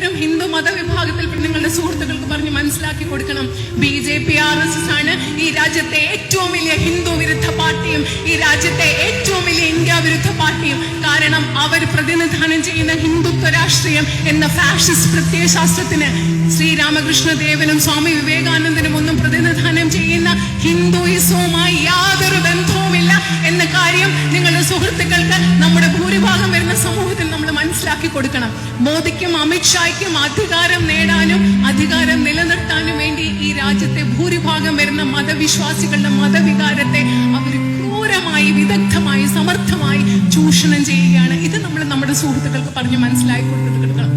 ഓരോരുത്തരും ഹിന്ദു മതവിഭാഗത്തിൽ നിങ്ങളുടെ സുഹൃത്തുക്കൾക്ക് പറഞ്ഞ് മനസ്സിലാക്കി കൊടുക്കണം. B J P R S S ആണ് ഈ രാജ്യത്തെ ഏറ്റവും വലിയ ഹിന്ദു വിരുദ്ധ പാർട്ടിയും ഈ രാജ്യത്തെ ഏറ്റവും വലിയ ഇന്ത്യ വിരുദ്ധ പാർട്ടിയും. കാരണം അവർ പ്രതിനിധാനം ചെയ്യുന്ന ഹിന്ദുത്വ രാഷ്ട്രീയം എന്ന ഫാഷിസ്റ്റ് പ്രത്യയശാസ്ത്രത്തിന് ശ്രീരാമകൃഷ്ണ ദേവനും സ്വാമി വിവേകാനന്ദനും ഒന്നും പ്രതിനിധാനം ചെയ്യുന്ന ഹിന്ദുയിസവുമായി മനസ്സിലാക്കി കൊടുക്കണം. മോദിക്കും അമിത്ഷായ്ക്കും അധികാരം നേടാനും അധികാരം നിലനിർത്താനും വേണ്ടി ഈ രാജ്യത്തെ ഭൂരിഭാഗം വരുന്ന മതവിശ്വാസികളുടെ മതവികാരത്തെ അവർ ക്രൂരമായി വിദഗ്ധമായി സമർത്ഥമായി ചൂഷണം ചെയ്യുകയാണ്. ഇത് നമ്മൾ നമ്മുടെ സുഹൃത്തുക്കൾക്ക് പറഞ്ഞ് മനസ്സിലാക്കി കൊടുക്കണം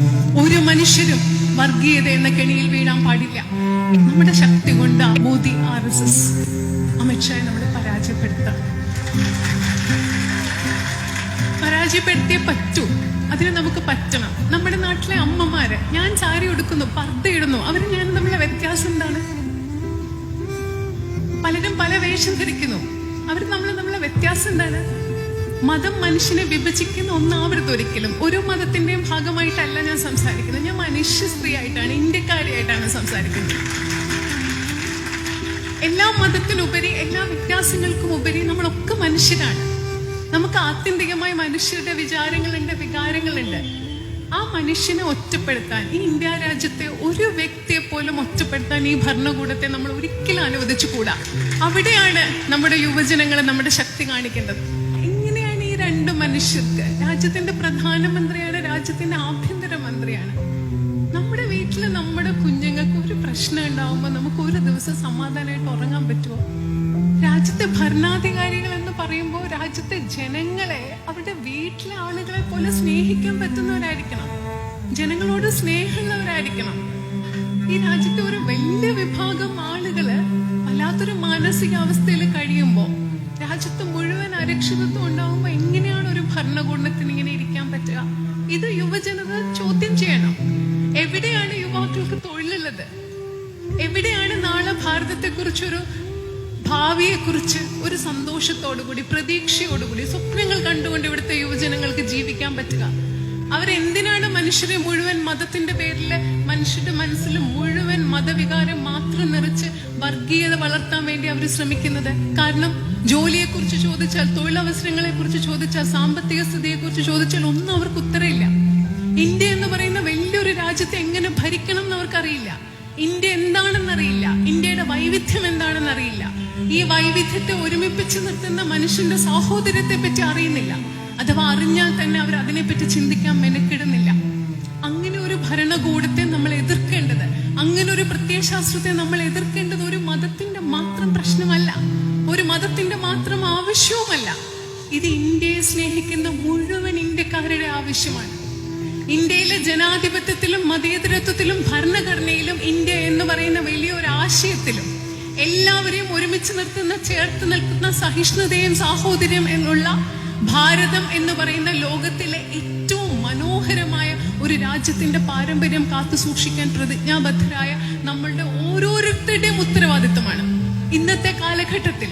ഒരു മനുഷ്യരും വർഗീയത എന്ന കെണിയിൽ വീഴാൻ പാടില്ല. നമ്മുടെ ശക്തി കൊണ്ട് മോദി ആർ എസ് എസ് അമിത്ഷായെ നമ്മൾ പരാജയപ്പെടുത്തണം. പരാജയപ്പെടുത്തിയേ പറ്റൂ. അതിന് നമുക്ക് പറ്റണം. നമ്മുടെ നാട്ടിലെ അമ്മമാര് ഞാൻ ചാരി ഉടുക്കുന്നു പർദ്ദ ഇടുന്നു. അവർ ഞാൻ തമ്മിലെ വ്യത്യാസം എന്താണ്? പലരും പല വേഷം ധരിക്കുന്നു. അവർ നമ്മൾ നമ്മളെ വ്യത്യാസം എന്താണ്? മതം മനുഷ്യനെ വിഭജിക്കുന്ന ഒന്നാവരുത് ഒരിക്കലും. ഒരു മതത്തിന്റെയും ഭാഗമായിട്ടല്ല ഞാൻ സംസാരിക്കുന്നത്. ഞാൻ മനുഷ്യ സ്ത്രീ ആയിട്ടാണ് ഇന്ത്യക്കാരിയായിട്ടാണ് സംസാരിക്കുന്നത്. എല്ലാ മതത്തിനുപരി എല്ലാ വ്യത്യാസങ്ങൾക്കും ഉപരി നമ്മളൊക്കെ മനുഷ്യരാണ്. നമുക്ക് ആത്യന്തികമായി മനുഷ്യരുടെ വിചാരങ്ങളുണ്ട് വികാരങ്ങളുണ്ട്. ആ മനുഷ്യനെ ഒറ്റപ്പെടുത്താൻ ഈ ഇന്ത്യ രാജ്യത്തെ ഒരു വ്യക്തിയെ പോലും ഒറ്റപ്പെടുത്താൻ ഈ ഭരണകൂടത്തെ നമ്മൾ ഒരിക്കലും അനുവദിച്ചു അനുവദിച്ചുകൂടാ. അവിടെയാണ് നമ്മുടെ യുവജനങ്ങൾ നമ്മുടെ ശക്തി കാണിക്കേണ്ടത്. എങ്ങനെയാണ് ഈ രണ്ട് മനുഷ്യർക്ക് രാജ്യത്തിന്റെ പ്രധാനമന്ത്രിയാണ് രാജ്യത്തിന്റെ ആഭ്യന്തര മന്ത്രിയാണ് നമ്മുടെ വീട്ടിൽ നമ്മുടെ കുഞ്ഞുങ്ങൾക്ക് ഒരു പ്രശ്നം ഉണ്ടാവുമ്പോൾ നമുക്ക് ഒരു ദിവസം സമാധാനമായിട്ട് ഉറങ്ങാൻ പറ്റുമോ? രാജ്യത്തെ ഭരണാധികാരികൾ എന്ന് പറയുമ്പോൾ രാജ്യത്തെ ജനങ്ങളെ അവരുടെ വീട്ടിലെ ആളുകളെ പോലെ സ്നേഹിക്കാൻ പറ്റുന്നവരായിരിക്കണം. ജനങ്ങളോട് സ്നേഹമുള്ളവരായിരിക്കണം. ഈ രാജ്യത്തെ ഒരു വലിയ വിഭാഗം ആളുകൾ വല്ലാത്തൊരു മാനസികാവസ്ഥയിൽ കഴിയുമ്പോൾ രാജ്യത്ത് മുഴുവൻ അരക്ഷിതത്വം ഉണ്ടാവുമ്പോൾ എങ്ങനെയാണ് ഒരു ഭരണകൂടത്തിന് ഇങ്ങനെ ഇരിക്കാൻ പറ്റുക? ഇത് യുവജനത ചോദ്യം ചെയ്യണം. എവിടെയാണ് യുവാക്കൾക്ക് തൊഴിലുള്ളത്? എവിടെയാണ് നാളെ ഭാരതത്തെ കുറിച്ചൊരു ഭാവിയെ കുറിച്ച് ഒരു സന്തോഷത്തോടുകൂടി പ്രതീക്ഷയോടുകൂടി സ്വപ്നങ്ങൾ കണ്ടുകൊണ്ട് ഇവിടുത്തെ യുവജനങ്ങൾക്ക് ജീവിക്കാൻ പറ്റുക. അവരെന്തിനാണ് മനുഷ്യരെ മുഴുവൻ മതത്തിന്റെ പേരിൽ മനുഷ്യരുടെ മനസ്സിൽ മുഴുവൻ മതവികാരം മാത്രം നിറച്ച് വർഗീയത വളർത്താൻ വേണ്ടി അവർ ശ്രമിക്കുന്നത്? കാരണം ജോലിയെക്കുറിച്ച് ചോദിച്ചാൽ തൊഴിലവസരങ്ങളെ കുറിച്ച് ചോദിച്ചാൽ സാമ്പത്തിക സ്ഥിതിയെക്കുറിച്ച് ചോദിച്ചാൽ ഒന്നും അവർക്ക് ഉത്തരയില്ല ഇന്ത്യ എന്ന് പറയുന്ന വലിയൊരു രാജ്യത്തെ എങ്ങനെ ഭരിക്കണം എന്ന് അവർക്കറിയില്ല. ഇന്ത്യ എന്താണെന്നറിയില്ല. ഇന്ത്യയുടെ വൈവിധ്യം എന്താണെന്ന് അറിയില്ല ഈ വൈവിധ്യത്തെ ഒരുമിപ്പിച്ച് നിർത്തുന്ന മനുഷ്യന്റെ സാഹോദര്യത്തെ പറ്റി അറിയുന്നില്ല. അഥവാ അറിഞ്ഞാൽ തന്നെ അവർ അതിനെപ്പറ്റി ചിന്തിക്കാൻ മെനക്കിടുന്നില്ല. അങ്ങനെ ഒരു ഭരണകൂടത്തെ നമ്മൾ എതിർക്കേണ്ടത് അങ്ങനെ ഒരു പ്രത്യയശാസ്ത്രത്തെ നമ്മൾ എതിർക്കേണ്ടത് ഒരു മതത്തിന്റെ മാത്രം പ്രശ്നമല്ല. ഒരു മതത്തിന്റെ മാത്രം ആവശ്യവുമല്ല. ഇത് ഇന്ത്യയെ സ്നേഹിക്കുന്ന മുഴുവൻ ഇന്ത്യക്കാരുടെ ആവശ്യമാണ്. ഇന്ത്യയിലെ ജനാധിപത്യത്തിലും മതേതരത്വത്തിലും ഭരണഘടനയിലും ഇന്ത്യ എന്ന് പറയുന്ന വലിയൊരു ആശയത്തിലും എല്ലാവരെയും ഒരുമിച്ച് നിർത്തുന്ന ചേർത്ത് നിൽക്കുന്ന സഹിഷ്ണുതയും സാഹോദര്യം എന്നുള്ള ഭാരതം എന്ന് പറയുന്ന ലോകത്തിലെ ഏറ്റവും മനോഹരമായ ഒരു രാജ്യത്തിന്റെ പാരമ്പര്യം കാത്തു സൂക്ഷിക്കാൻ പ്രതിജ്ഞാബദ്ധരായ നമ്മളുടെ ഓരോരുത്തരുടെയും ഉത്തരവാദിത്തമാണ് ഇന്നത്തെ കാലഘട്ടത്തിൽ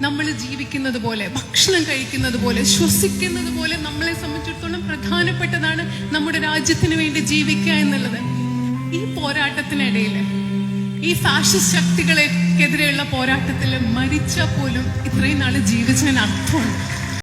നമ്മൾ ജീവിക്കുന്നത് പോലെ ഭക്ഷണം കഴിക്കുന്നത് പോലെ ശ്വസിക്കുന്നത് പോലെ നമ്മളെ സംബന്ധിച്ചിടത്തോളം പ്രധാനപ്പെട്ടതാണ് നമ്മുടെ രാജ്യത്തിന് വേണ്ടി ജീവിക്കുക എന്നുള്ളത്. ഈ പോരാട്ടത്തിനിടയിൽ ഈ ഫാഷിസ്റ്റ് ശക്തികളെക്കെതിരെയുള്ള പോരാട്ടത്തിൽ മരിച്ച പോലും ഇത്രയും നാൾ ജീവിച്ചതിന് അർത്ഥമുണ്ട്.